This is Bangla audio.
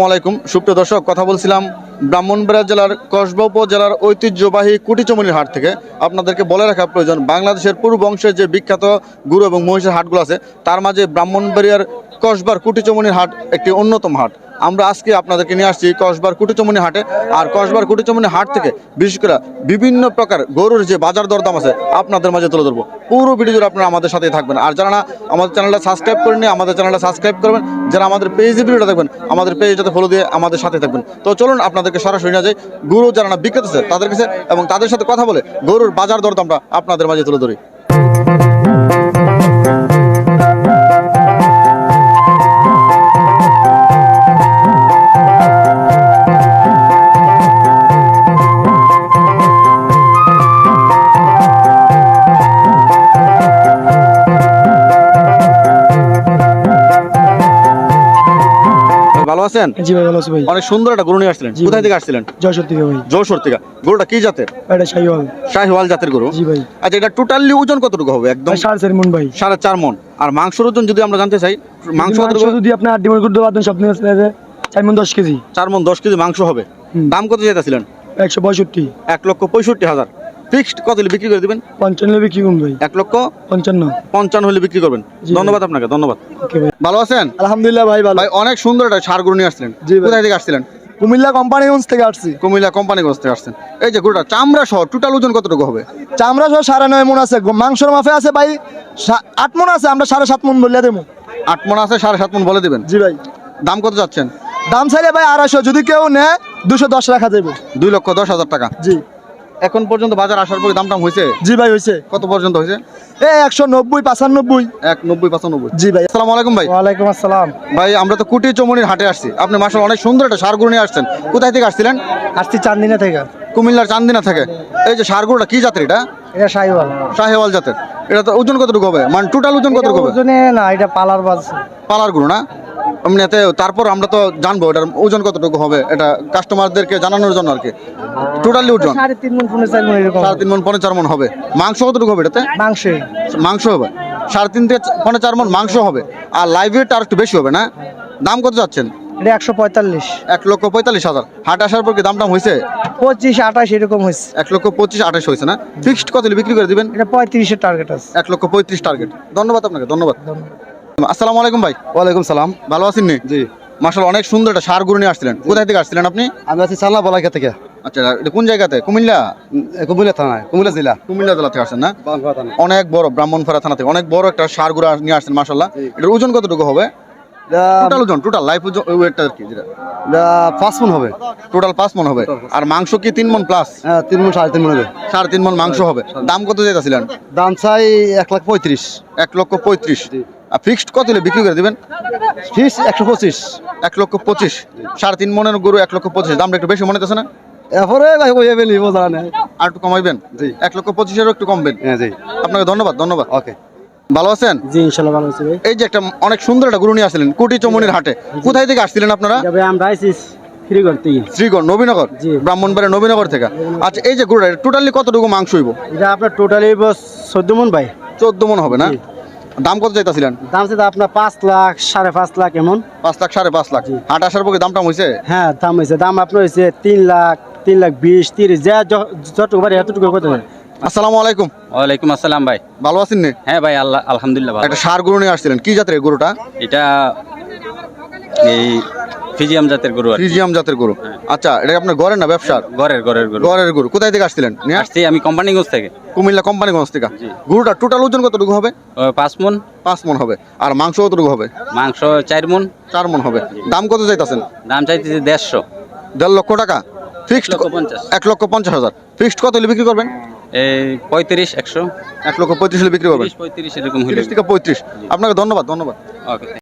আসসালামু আলাইকুম। সুপ্রিয় দর্শক, কথা বলছিলাম ব্রাহ্মণবাড়িয়া জেলার কসবা উপজেলার ঐতিহ্যবাহী কুটিচমনির হাট থেকে। আপনাদেরকে বলে রাখা প্রয়োজন, বাংলাদেশের পূর্ব অংশের যে বিখ্যাত গুরু এবং মহিষের হাটগুলো আছে, তার মাঝে ব্রাহ্মণবাড়িয়ার কসবার কুটিচমনির হাট একটি অন্যতম হাট। আমরা আজকে আপনাদেরকে নিয়ে আসছি কসবার কুটিচমনি হাটে। আর কসবার কুটিচমনি হাট থেকে বিশেষ করে বিভিন্ন প্রকার গরুর যে বাজার দরদাম আছে, আপনাদের মাঝে তুলে ধরবো। পুরো ভিডিও জুড়ে আপনারা আমাদের সাথেই থাকবেন। আর যারা না আমাদের চ্যানেলটা সাবস্ক্রাইব করেননি, আমাদের চ্যানেলটা সাবস্ক্রাইব করবেন। যারা আমাদের পেজে ভিডিওটা দেখবেন, আমাদের পেজটাতে ফলো দিয়ে আমাদের সাথে থাকবেন। তো চলুন আপনাদেরকে সরাসরি না যাই। গরু যারা না বিক্রেতা তাদের কাছে এবং তাদের সাথে কথা বলে গরুর বাজার দরদামটা আপনাদের মাঝে তুলে ধরি। ভালো আছেন? জি ভাই ভালো আছি ভাই। অনেক সুন্দর একটা গরু নিয়ে আসছিলেন। কোথায়। থেকে আসছিলেন? যশোর থেকে ভাই। যশোর থেকে। গরুটা কি জাতের? এটা শাহিওয়াল। শাহিওয়াল জাতের গরু। জি ভাই। আচ্ছা এটা টোটালি ওজন কতটুকু হবে? একদম সাড়ে চার মন ভাই। সাড়ে চার মন। আর মাংসের ওজন যদি আমরা জানতে চাই মাংস যদি আপনি আট ডিমের গুড় বাদ দেন সব নিয়ে আসলে চার মন দশ কেজি। চার মন দশ কেজি মাংস হবে। দাম কত একশো পঁয়ষট্টি। এক লক্ষ পঁয়ষট্টি হাজার। ফিক্সড কত হলে বিক্রি করে দিবেন? পঞ্চান্ন বিক্রি করুন ভাই। এক লক্ষ? পঞ্চান্ন। পঞ্চান্ন হলে বিক্রি করবেন। ধন্যবাদ আপনাকে ধন্যবাদ। ভালো আছেন? আলহামদুলিল্লাহ ভাই ভালো। ভাই অনেক সুন্দর একটা সার গরু নিয়ে আসছিলেন। কোথায় থেকে আসছিলেন? কুমিল্লা কোম্পানিগঞ্জ থেকে আসছি। কুমিল্লা কোম্পানিগঞ্জ থেকে আসছেন। এই যে গরুটা চামড়া সহ টোটাল ওজন কতটুকু হবে? চামড়া সহ সাড়ে নয় মন আছে। মাংসের মাফে আছে ভাই আট মন আছে আমরা সাড়ে সাত মন বললে দেবো। আট মন আছে সাড়ে সাত মন বলে দিবেন? জি ভাই। দাম কত যাচ্ছেন? দাম চাইলে ভাই আড়াইশো যদি কেউ নেয় দুশো দশ রাখা যাবে। দুই লক্ষ দশ হাজার টাকা। জি। এখন পর্যন্ত বাজার আসার পরে দাম টাম হয়েছে? জি ভাই হয়েছে। কত পর্যন্ত হয়েছে? এ একশো নব্বই পাঁচানব্বই। এক নব্বই পঁচানব্বই। জি ভাই। আসসালামু আলাইকুম ভাই। ওয়ালাইকুম আসসালাম। ভাই আমরা তো কুটি চমনির হাটে আসছি। আপনি মাসাল অনেক সুন্দর একটা সারগুলো নিয়ে আসছেন। কোথায় থেকে আসছিলেন? আসছি চান্দিনা থেকে। কুমিল্লার চান্দিনা থেকে। এই যে সারগুলোটা কি জাতের এটা? এটা শাহিওয়াল। শাহেওয়াল জাতের। এটা তো ওজন কতটুকু হবে? মানে টোটাল ওজন কতটুকু হবে? ওজনে না এটা পালার বাজ। পালারগুলো না? এমনিতে তারপর আমরা তো জানব এটার ওজন কতটুকু হবে এটা কাস্টমারদেরকে জানানোর জন্য আর কি। টোটালি ওজন। সাড়ে তিন মন পনেরো চার মন এরকম। সাড়ে তিন মন পনেরো চার মন হবে। মাংস কতটুকু হবে এটাতে? মাংসে। মাংস হবে। সাড়ে তিন থেকে পনেরো চার মন মাংস হবে। আর লাইভ ওয়েট আর একটু বেশি হবে না? দাম কত যাচ্ছেন? এটা একশো পঁয়তাল্লিশ। এক লক্ষ পঁয়তাল্লিশ হাজার। হাট আসার পর কি দাম টাম হয়েছে? পঁচিশ আঠাশ এরকম হয়েছে। এক লক্ষ পঁচিশ আঠাশ হয়েছে না? ফিক্সড কত বিক্রি করে দিবেন? এটা পঁয়ত্রিশের টার্গেট আছে। এক লক্ষ পঁয়ত্রিশ টার্গেট ধন্যবাদ আপনাকে ধন্যবাদ। আসসালামু আলাইকুম ভাই। ওয়ালাইকুম সালাম। ভালো আছেন নি? জি। মাসাল অনেক সুন্দর একটা সার গরু নিয়ে আসছিলেন। কোথায় থেকে আসছিলেন আপনি? আমি আছি চালনা বলাইকা থেকে। আচ্ছা এটা কোন জায়গাতে? কুমিল্লা? কুমিল্লা থানায় কুমিল্লা জেলা। কুমিল্লা জেলা থেকে আসছেন না? থানা অনেক বড় ব্রাহ্মণপাড়া থানা থেকে অনেক বড় একটা সার গরু নিয়ে আসছেন মাসাল্লাহ এটার ওজন কতটুকু হবে? টোটাল ওজন টোটাল লাইফ ওয়েটটা আর কি যেটা। পাঁচ মন হবে। টোটাল পাঁচ মন হবে। আর মাংস কি তিন মন প্লাস হ্যাঁ তিন মন সাড়ে তিন মন হবে। সাড়ে তিন মন মাংস হবে। দাম কত যেতেছিলেন দাম চাই এক লাখ পঁয়ত্রিশ। এক লক্ষ পঁয়ত্রিশ। ফিক্সড কত হলে বিক্রি করে দেবেন? ফিস একশো পঁচিশ। এক লক্ষ পঁচিশ। সাড়ে তিন মনের গরু এক লক্ষ পঁচিশ। দামটা একটু বেশি মনে হচ্ছে না? এরপরে আর একটু কমাইবেন? এক লক্ষ পঁচিশেরও একটু কমবেন? হ্যাঁ আপনাকে ধন্যবাদ ধন্যবাদ। ওকে। ভালো আছেন? জি ইনশাল্লাহ ভালো আছে ভাই। এই যে একটা অনেক সুন্দর একটা গরু নিয়ে আসছিলেন কুটি চমনির হাটে। কোথায় থেকে আসছিলেন আপনারা? আমরা শ্রীগড় নবীনগর? থেকে? আচ্ছা এই যে গরুটা টোটালি কতটুকু মাংস হইব? এটা আপনার টোটালি চোদ্দ মন ভাই। চোদ্দ মন হবে না। দাম কত চাইতেছিলেন? দাম চাইতে আপনার পাঁচ লাখ সাড়ে পাঁচ লাখ এমন। পাঁচ লাখ সাড়ে পাঁচ লাখ। হাট আসার পরে দামটা হয়েছে হ্যাঁ দাম হয়েছে দাম আপনার হয়েছে তিন লাখ তিন লাখ বিশ তিরিশ যা যতটুকু পারে এতটুকু করতে পারে। আসসালামু আলাইকুম। ওয়ালাইকুম আসসালাম ভাই। ভালো আছেন নি? হ্যাঁ ভাই আল্লাহ আলহামদুলিল্লাহ ভালো একটা সার গরু নিয়ে আসছিলেন। কি জাতের গরুটা? এটা এই ফিজিয়াম জাতের গরু কি। জাতের গরু। আচ্ছা এটা আপনার ঘরের না ব্যবসার? ঘরের ঘরের গরু। ঘরের গরু। কোথায় থেকে আসছিলেন? নিয়ে আসছি আমি কোম্পানিগঞ্জ থেকে। কুমিল্লা কোম্পানিগঞ্জ থেকে। গরুটা টোটাল ওজন কতটুকু হবে? পাঁচ মন। পাঁচ মন হবে। আর মাংস কতটুকু হবে? মাংস চার মন। চার মন হবে। দাম কত চাইতেছেন? দাম চাইতেছি দেড়শো। দেড় লক্ষ টাকা। ফিক্সড এক লক্ষ পঞ্চাশ। হাজার। ফিক্সড কত হলে বিক্রি করবেন? এই পঁয়ত্রিশ একশো। এক লক্ষ পঁয়ত্রিশ হলে বিক্রি করবেন। পঁয়ত্রিশ এরকম থেকে পঁয়ত্রিশ। আপনাকে ধন্যবাদ ধন্যবাদ। ওকে